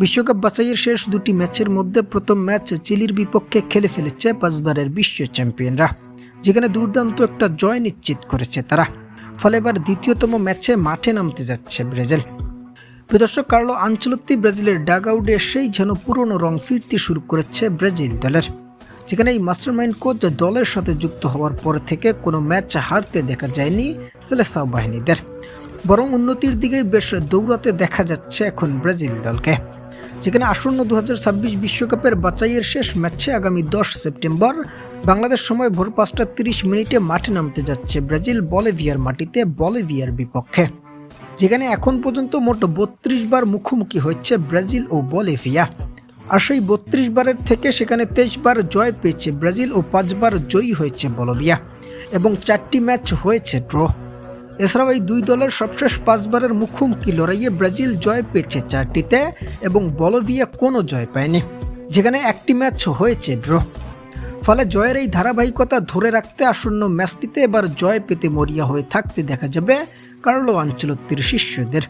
বিশ্বকাপ বাছাইয়ের শেষ দুটি ম্যাচের মধ্যে প্রথম ম্যাচ চিলির বিপক্ষে খেলে ফেলেছে পাঁচবারের বিশ্ব চ্যাম্পিয়নরা, যেখানে দুর্দান্ত একটা জয় নিশ্চিত করেছে তারা। ফলে এবার দ্বিতীয়তম ম্যাচে মাঠে নামতে যাচ্ছে ব্রাজিল। প্রদর্শক কার্লো আঞ্চলত্তি ব্রাজিলের ডাগ আউটে এসেই যেন পুরনো রং ফিরতে শুরু করেছে ব্রাজিল দলের। যেখানে এই মাস্টারমাইন্ড কোচ দলের সাথে যুক্ত হওয়ার পর থেকে কোনো ম্যাচ হারতে দেখা যায়নি সেলেসাও বাহিনীদের। বরং উন্নতির দিকেই বেশ দৌড়াতে দেখা যাচ্ছে এখন ব্রাজিল দলকে। যেখানে আসন্ন দু বিশ্বকাপের বাছাইয়ের শেষ ম্যাচে আগামী দশ সেপ্টেম্বর বাংলাদেশ সময় ভোর পাঁচটা তিরিশ মিনিটে মাঠে নামতে যাচ্ছে ব্রাজিল বলেভিয়ার মাটিতে, বলেভিয়ার বিপক্ষে। যেখানে এখন পর্যন্ত মোট বত্রিশ বার মুখোমুখি হচ্ছে ব্রাজিল ও বলেভিয়া। আর সেই বত্রিশ বারের থেকে সেখানে তেইশ বার জয় পেয়েছে ব্রাজিল ও পাঁচবার জয়ী হয়েছে বলভিয়া। এবং চারটি ম্যাচ হয়েছে ড্র। এছাড়াও এই দুই দলের সবশেষ পাঁচবারের মুখোমুখি লড়াইয়ে ব্রাজিল জয় পেয়েছে চারটিতে এবং বলভিয়া কোনো জয় পায়নি। যেখানে একটি ম্যাচ হয়েছে ড্র। ফলে জয়ের এই ধারাবাহিকতা ধরে রাখতে আসন্ন ম্যাচটিতে এবার জয় পেতে মরিয়া হয়ে থাকতে দেখা যাবে কার্লো আঞ্চলত্বের শিষ্যদের।